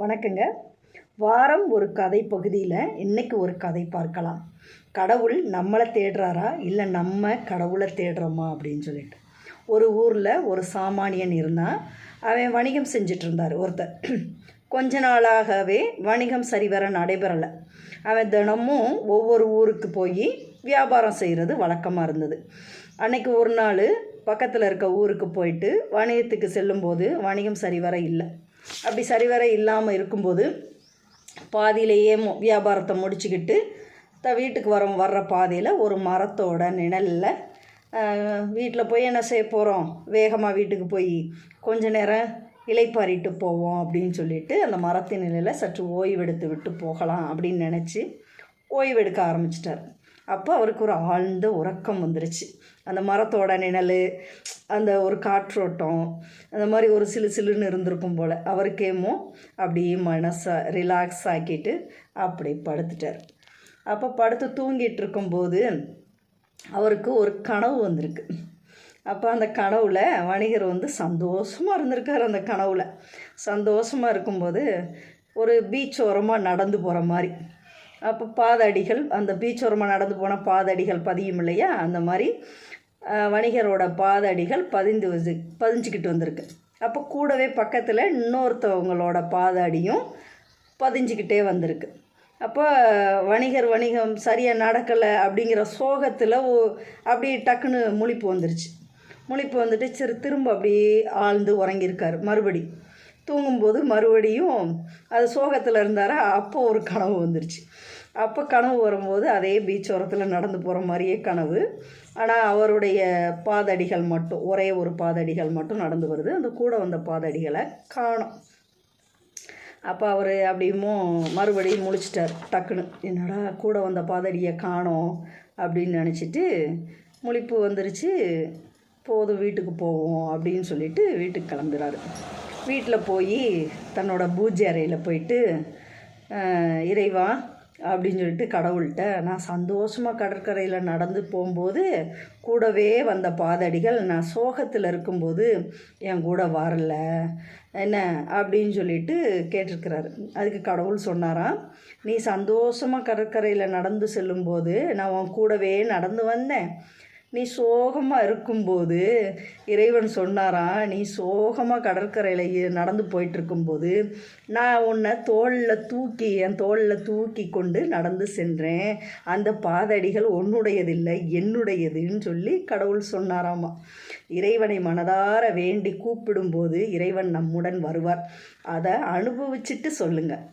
வணக்கங்க. வாரம் ஒரு கதை பகுதியில் இன்னைக்கு ஒரு கதை பார்க்கலாம். கடவுள் நம்மளை தேடுறாரா? இல்லை நம்ம கடவுளை தேடுறோமா? அப்படின்னு சொல்லிட்டு. ஒரு ஊரில் ஒரு சாமானியன் இருந்தான் அவன் வணிகம் செஞ்சிட்டு இருந்தார் ஒருத்தர். கொஞ்ச நாளாகவே வணிகம் சரிவர நடைபெறலை. அவன் தினமும் ஒவ்வொரு ஊருக்கு போய் வியாபாரம் செய்கிறது வழக்கமாக இருந்தது. அன்னைக்கு ஒரு நாள் பக்கத்தில் இருக்க ஊருக்கு போயிட்டு வணிகத்துக்கு செல்லும்போது வணிகம் சரிவர இல்லை. அப்படி சரிவர இல்லாமல் இருக்கும்போது பாதியிலேயே வியாபாரத்தை முடிச்சுக்கிட்டு த வீட்டுக்கு வர வர்ற பாதையில் ஒரு மரத்தோட நிழலில் வீட்டில் போய் என்ன செய்ய போகிறோம் வேகமாக வீட்டுக்கு போய் கொஞ்ச நேரம் இலைப்பாரிட்டு போவோம் அப்படின்னு சொல்லிட்டு அந்த மரத்தின் நிலையில் சற்று ஓய்வெடுத்து விட்டு போகலாம் அப்படின்னு நினச்சி ஓய்வெடுக்க ஆரம்பிச்சிட்டார். அப்போ அவருக்கு ஒரு ஆழ்ந்த உறக்கம் வந்துருச்சு. அந்த மரத்தோட நிழல் அந்த ஒரு காற்றோட்டம் அந்த மாதிரி ஒரு சிலு சிலுன்னு இருந்திருக்கும் போல் அவருக்கேமோ அப்படியே மனசை ரிலாக்ஸ் ஆக்கிட்டு அப்படி படுத்துட்டார். அப்போ படுத்து தூங்கிட்டு இருக்கும்போது அவருக்கு ஒரு கனவு வந்திருக்கு. அப்போ அந்த கனவுல வணிகர் வந்து சந்தோஷமாக இருந்திருக்கார் அந்த கனவுல. சந்தோஷமாக இருக்கும்போது ஒரு பீச் ஓரமாக நடந்து போகிற மாதிரி. அப்போ பாதடிகள் அந்த பீச்சோரமாக நடந்து போன பாதடிகள் பதியும் இல்லையா? அந்த மாதிரி வணிகரோட பாதடிகள் பதிந்து வந்து பதிஞ்சுக்கிட்டு வந்திருக்கு. அப்போ கூடவே பக்கத்தில் இன்னொருத்தவங்களோட பாதடியும் பதிஞ்சுக்கிட்டே வந்திருக்கு. அப்போ வணிகர் வணிகம் சரியாக நடக்கலை அப்படிங்கிற சோகத்தில் அப்படி டக்குன்னு முழிப்பு வந்துருச்சு. முழிப்பு வந்துட்டு சரி திரும்ப அப்படியே ஆழ்ந்து உறங்கியிருக்காரு. மறுபடி தூங்கும்போது மறுபடியும் அது சோகத்தில் இருந்தாரா? அப்போ ஒரு கனவு வந்துருச்சு. அப்போ கனவு வரும்போது அதே பீச் ஓரத்தில் நடந்து போகிற மாதிரியே கனவு. ஆனால் அவருடைய பாதடிகள் மட்டும் ஒரே ஒரு பாதடிகள் மட்டும் நடந்து வருது. அந்த கூட வந்த பாதடிகளை காணோம். அப்போ அவர் அப்படியுமோ மறுபடியும் முழிச்சிட்டார். டக்குன்னு என்னடா கூட வந்த பாதடியை காணோம் அப்படின்னு நினச்சிட்டு முழிப்பு வந்துருச்சு. போதும் வீட்டுக்கு போவோம் அப்படின்னு சொல்லிட்டு வீட்டுக்கு கிளம்புறாரு. வீட்டில் போய் தன்னோட பூஜை அறையில் போயிட்டு இறைவா அப்படின்னு சொல்லிட்டு கடவுள்கிட்ட நான் சந்தோஷமாக கடற்கரையில் நடந்து போகும்போது கூடவே வந்த பாதடிகள் நான் சோகத்தில் இருக்கும்போது என் கூட வரல என்ன? அப்படின்னு சொல்லிட்டு கேட்டிருக்கிறாரு. அதுக்கு கடவுள் சொன்னாராம் நீ சந்தோஷமாக கடற்கரையில் நடந்து செல்லும்போது நான் உன் கூடவே நடந்து வந்தேன். நீ சோகமாக இருக்கும்போது இறைவன் சொன்னாராம் நீ சோகமாக கடற்கரையில் நடந்து போயிட்டுருக்கும்போது நான் உன்னை தோளில் தூக்கி என் தோளில் தூக்கி கொண்டு நடந்து சென்றேன். அந்த பாதடிகள் உன்னுடையதில்லை என்னுடையதுன்னு சொல்லி கடவுள் சொன்னாராமா. இறைவனை மனதார வேண்டி கூப்பிடும்போது இறைவன் நம்முடன் வருவார். அதை அனுபவிச்சுட்டு சொல்லுங்கள்